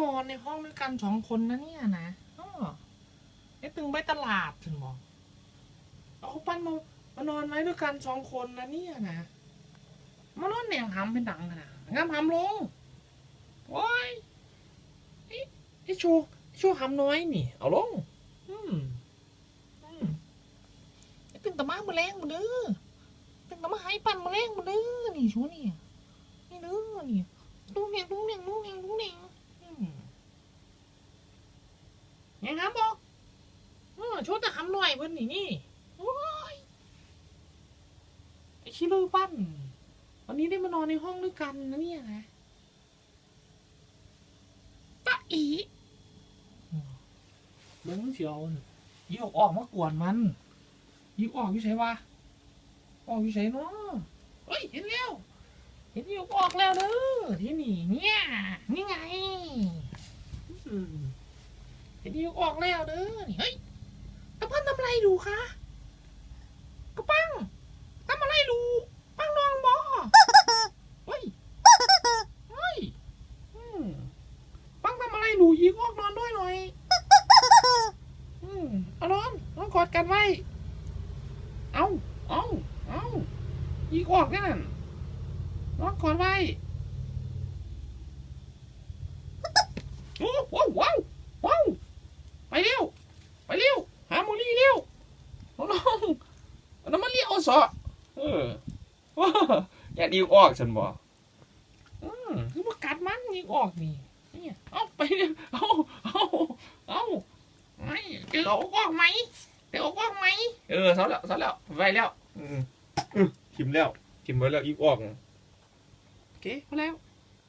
นอนในห้องด้วยกันสองคนนะเนี่ยนะอ้อไอ้ตึงไปตลาดถึงบอกเอาปั้นมามานอนไว้ด้วยกันสองคนนะเนี่ยนะมานอนแนงหำเป็นดังขนาดงามหำลงโอ้ยไอ้ชูชูหำน้อยนี่ เอาลง อืมอืมไอ้ตึงตะมามาแรงมาเด้อตึงตะมาให้ปั่นมาแรงมาเด้อนี่ชูนี่นี่เด้อนี่ลุงเนียงลุงเนียงลุงเนียงลุงเนียงอืม ยังครับบอกเออช่วยแต่ทำหน่อยเพิ่นนี่นี่โอ้ยไอชิลูปั้นวันนี้ได้มานอนในห้องด้วยกันนะเนี่ยนะตะอีเบิ้งเชียวน่ะยิงออกออกมากวนมันยิงออกอยู่ใช่ปะออกอยู่ใช่เนาะเฮ้ยเห็นแล้วเห็นอยู่ออกแล้วเด้อที่นี่เนี่ยนี่ไง อืม เห็นอยู่ออกแล้วเด้อนี่เฮ้ยกระปั้นทำอะไรดูคะกระปั้งทำอะไรดูปั้งนองบอเฮ้ยเฮ้ยปั้งทำอะไรดูยิงออกนอนด้วยหน่อยอืมเอานอนนอนกอดกันไว้ เอาเอาเอายิงออกแค่นั้นอกก่อนไว้โอ้ว้าวว้าวว้าวไป เร็วไปเร็วหาโมลี่เร็วน้องๆเอาน้ำมันเลี้ยวสอเออว้าอย่าดีออกฉันบอกอืมคือมากัดมันยิงออกนี่เนี่ยเอาไปเร็วเอาเอาเอาไม่เจอเอาออกไหมเจอเอาออกไหมเออเสาแล้วเสาแล้วไปแล้วอืมอืมทิมแล้วทิมไว้แล้วอีกออกโอเคพอแล้ว